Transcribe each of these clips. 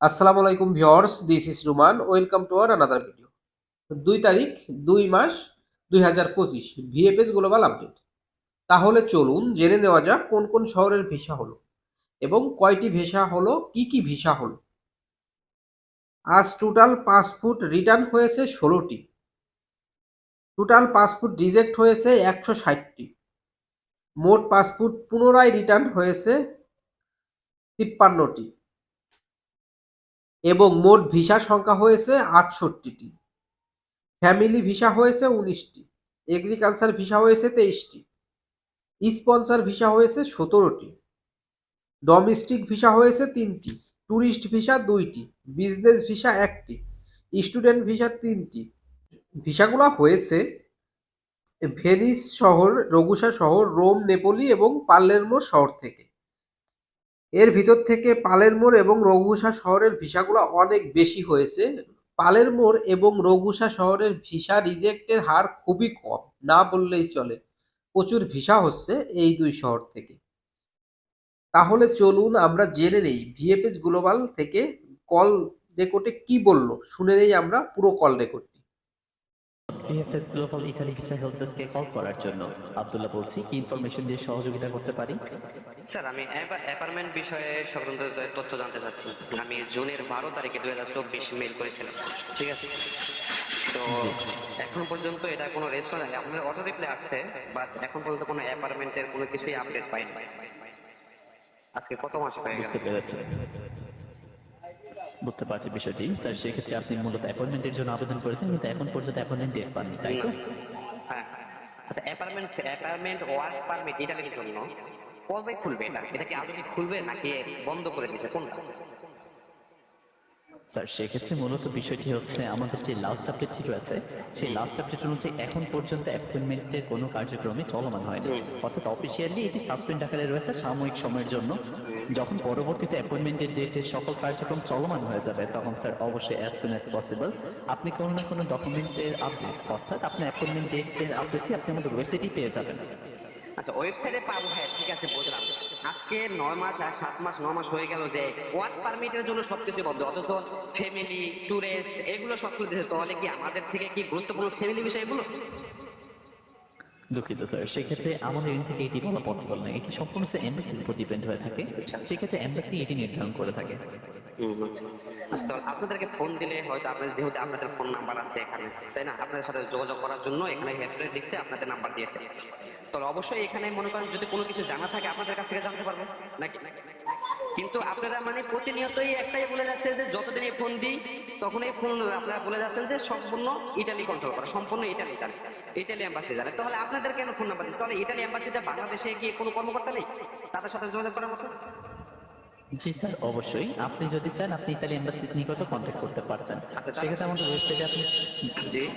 আসসালামু আলাইকুম viewers, this is Ruman, welcome to R another video. দুই তারিখ, দুই মাস, দুই হাজার পঁচিশ, ভিএফএস গ্লোবাল আপডেট। তাহলে চলুন জেনে নেওয়া যাক কোন কোন শহরের ভিসা হলো এবং কয়টি ভিসা হলো, কি কি ভিসা হলো। আজ টোটাল পাসপোর্ট রিটার্ন হয়েছে ষোলোটি। টোটাল পাসপোর্ট রিজেক্ট হয়েছে একশো ষাটটি। মোট পাসপোর্ট পুনরায় রিটার্ন হয়েছে তিপ্পান্নটি। এবং মোট ভিসা সংখ্যা হয়েছে আটষট্টিটি। ফ্যামিলি ভিসা হয়েছে উনিশটি। এগ্রিকালচার ভিসা হয়েছে তেইশটি। স্পন্সর ভিসা হয়েছে সতেরোটি। ডোমেস্টিক ভিসা হয়েছে তিনটি। ট্যুরিস্ট ভিসা দুইটি। বিজনেস ভিসা একটি। স্টুডেন্ট ভিসা তিনটি। ভিসাগুলো হয়েছে ভেনিস শহর, রঘুসা শহর, রোম, নেপোলি এবং পাল্লেরমো শহর থেকে। এর ভিতর থেকে পালেরমোর এবং রঘুসা শহরের ভিসাগুলো অনেক বেশি হয়েছে। পালেরমোর এবং রঘুসা শহরের ভিসা রিজেক্টের হার খুবই কম, না বললেই চলে। প্রচুর ভিসা হচ্ছে এই দুই শহর থেকে। তাহলে চলুন আমরা জেনে নেই ভিএফএস গ্লোবাল থেকে কল রেকর্ডে কি বলল। শুনে নেই আমরা পুরো কল রেকর্ডটি। VFS global Italy visa help ডেস্কে কল করার জন্য। আব্দুল্লাহ বলছি কি ইনফরমেশন দিয়ে সহযোগিতা করতে পারি? স্যার আমি অ্যাপার্টমেন্ট বিষয়ে সংক্রান্ত তথ্য জানতে চাচ্ছি। আমি জুনের বারো তারিখে দুই হাজার চব্বিশ মেল করেছিলাম। ঠিক আছে? তো এখন পর্যন্ত এটা কোনো রেসপন্স নেই আপনার অটো রিপ্লাই আসছে বাট এখন পর্যন্ত কোনো অ্যাপার্টমেন্টের কোনো কিছুই আপডেট পাইনি। আজকে কত মাস হয়ে গেল? বুঝতে পারছি বিষয়টি। স্যার সেক্ষেত্রে আপনি মূলত অ্যাপয়েন্টমেন্টের জন্য আবেদন করেছেন কিন্তু এখন পর্যন্ত অ্যাপয়েন্টমেন্ট ডেট পাননি তাই তো? হ্যাঁ। আচ্ছা অ্যাপার্টমেন্ট অ্যাপার্টমেন্ট ওয়ার্ক পারমিট ইটালির জন্য? কবে খুলবে এটা? এটা কি আদৌ খুলবে নাকি বন্ধ করে দিচ্ছে কোনটা? স্যার সেক্ষেত্রে মূলত বিষয়টি হচ্ছে আমাদের যে লাস্ট সেই লাস্ট আপডেট অনুযায়ী এখন পর্যন্ত অ্যাপয়েন্টমেন্টের কোনো কার্যক্রমে চলমান হয়নি। অর্থাৎ অফিসিয়ালি এটি সাসপেন্ড আকারে রয়েছে সাময়িক সময়ের জন্য। যখন পরবর্তীতে অ্যাপয়েন্টমেন্টের ডেটে সকল কার্যক্রম চলমান হয়ে যাবে, তখন স্যার অবশ্যই অ্যাজ সুন অ্যাজ পসিবল আপনি কোনো না কোনো ডকুমেন্টের আপডেট অর্থাৎ আপনার অ্যাপয়েন্টমেন্ট ডেটের আপডেটই আপনি আমাদের ওয়েবসাইটেই পেয়ে যাবেন। আচ্ছা ওয়েবসাইটে পাবো হ্যাঁ ঠিক আছে, বুঝলাম। আজকে নয় মাস আর সাত মাস, নয় মাস হয়ে গেল যে ওয়ার্ক পারমিটের জন্য সবকিছু বন্ধ, অথচ ফ্যামিলি ট্যুরিস্ট এগুলো সব দিয়েছে। তাহলে কি আমাদের থেকে কি গুরুত্বপূর্ণ ফ্যামিলি বিষয় এগুলো দুঃখিত স্যার সেক্ষেত্রে আমাদের এখান থেকে এটি বলা পসিবল না এটি সম্পূর্ণ এম্বাসির উপর ডিপেন্ড হয়ে থাকে। সেক্ষেত্রে এম্বাসি এটি নির্ধারণ করে থাকে। আচ্ছা, আপনাদেরকে ফোন দিলে হয়তো আপনাদের যেহেতু আপনাদের ফোন নাম্বার আছে এখানে তাই না? আপনাদের সাথে যোগাযোগ করার জন্য এখানে হেল্পলাইন দিচ্ছে আপনাদের নাম্বার দিয়েছে। তো অবশ্যই এখানে মনে করেন যদি কোনো কিছু জানা থাকে আপনাদের কাছ থেকে জানতে পারব নাকি? কিন্তু আপনারা মানে প্রতিনিয়তই একটাই বলে যাচ্ছে যে যতদিনই ফোন দিই তখনই ফোন আপনারা বলে যাচ্ছেন যে সম্পূর্ণ ইটালি কন্ট্রোল করা সম্পূর্ণ ইটালি জানে। ইটালি এম্বাসি জানে। তাহলে আপনাদের কেন ফোন নাম্বার দিচ্ছে তাহলে ইটালি এম্বাসিতে বাংলাদেশে গিয়ে কোনো কর্মকর্তা নেই? তাদের সাথে যোগাযোগ করার মতো? জি স্যার অবশ্যই। আপনি যদি চান আপনি ইতালি এম্বাসির নিকটও কন্ট্যাক্ট করতে পারতেন। আচ্ছা, সেক্ষেত্রে আমাদের ওয়েবসাইটে আপনি জি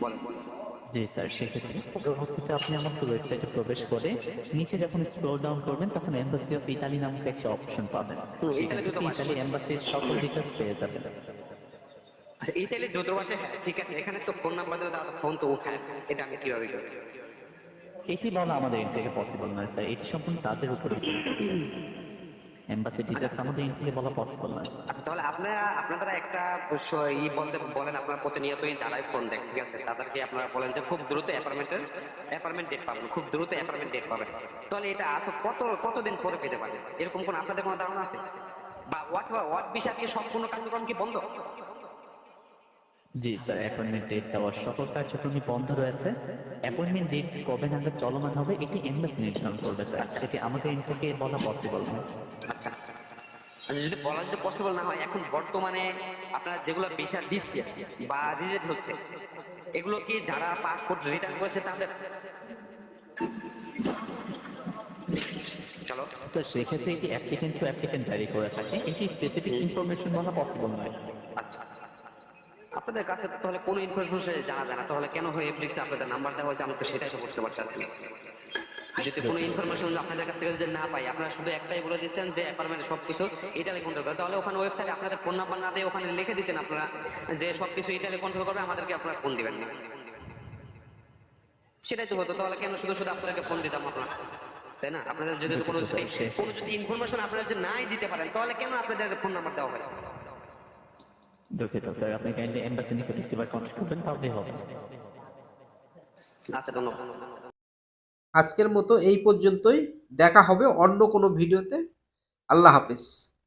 বলেন। জি স্যার সেক্ষেত্রে। পরবর্তীতে আপনি আমাদের ওয়েবসাইটে প্রবেশ করে নিচে যখন স্ক্রল ডাউন করবেন তখন এম্বাসি অফ ইতালি নামক একটা অপশন পাবেন। হুম, এখান ইতালি ইতালি এম্বাসির সকল ডিটেলস পেয়ে যাবেন। আচ্ছা ইতালি দূতাবাসে হ্যাঁ ঠিক আছে। এখানে তো ফোন নাম্বার দেওয়া আছে, ফোন তো ওখানে এটা আমি কীভাবে করব? এটি বলা আমাদের থেকে পসিবল নয় স্যার। এটি সম্পূর্ণ তাদের উপরে। এম্বাসি টিচার আমাদের থেকে বলা পসিবল নয়। আচ্ছা তাহলে আপনারা আপনারা একটা ই বলতে বলেন, আপনারা প্রতিনিয়তই যারাই ফোন দেন ঠিক আছে, তাদেরকে আপনারা বলেন যে খুব দ্রুত অ্যাপার্টমেন্টের অ্যাপার্টমেন্ট ডেট পাবেন, খুব দ্রুত অ্যাপার্টমেন্ট ডেট পাবেন। তাহলে এটা আসো কত, কতদিন পরে পেতে পারেন এরকম কোন আপনাদের কোনো ধারণা আছে? বা ওয়াট ওয়াট বিষয় সম্পূর্ণ কার্যক্রম কি বন্ধ? জি স্যার অ্যাপয়েন্টমেন্ট ডেট দেওয়ার সকল কার্যক্রমই বন্ধ রয়েছে। অ্যাপয়েন্টমেন্ট ডেট কবে নাগাদ চলমান হবে এটি এমবাসি নির্ধারণ করবে স্যার এটি আমাদের এর থেকে বলা পসিবল নয় আচ্ছা আচ্ছা যদি বলা যদি পসিবল না হয় এখন বর্তমানে আপনারা যেগুলো ভিসা দিচ্ছে বা রিজেক্ট হচ্ছে এগুলো কি যারা পাসপোর্ট রিটার্ন করেছে তাদের? চলো তো সেক্ষেত্রে এটি অ্যাপ্লিকেন্ট টু অ্যাপ্লিকেন্ট ভ্যারি করে থাকে। এটি স্পেসিফিক ইনফরমেশন বলা পসিবল নয়। আচ্ছা আচ্ছা। আপনাদের কাছে তাহলে কোনো ইনফরমেশন জানা যায় না। তাহলে কেন হয় এপ্লিক্সে আপনাদের নাম্বার দেওয়া হয়েছে? আমি তো সেটাই তো বুঝতে পারছি যদি কোনো ইনফরমেশন আপনাদের কাছ থেকে যদি না পাই আপনারা শুধু একটাই বলে দিচ্ছেন যে অ্যাপার্টমেন্ট সব কিছু ইটালি কন্ট্রোল করে। তাহলে ওখানে ওয়েবসাইটে আপনাদের ফোন নাম্বার না দিয়ে ওখানে লিখে দিচ্ছেন আপনারা যে সব কিছু ইটালি কন্ট্রোল করবে আমাদেরকে আপনারা ফোন দিবেন না। সেটাই তো হতো। তাহলে কেন শুধু শুধু আপনাদেরকে ফোন দিতাম আপনারা তাই না? আপনাদের যদি কোনো কোনো যদি ইনফরমেশন আপনারা যদি নাই দিতে পারেন তাহলে কেন আপনাদের ফোন নাম্বার দেওয়া হয় দুঃখিত স্যার আপনি কাইন্ডলি এম্বাসি নিকট কন্ট্যাক্ট করবেন তাহলেই হবে আচ্ছা ধন্যবাদ আজকের মতো এই পর্যন্তই। দেখা হবে অন্য কোনো ভিডিওতে। আল্লাহ হাফেজ।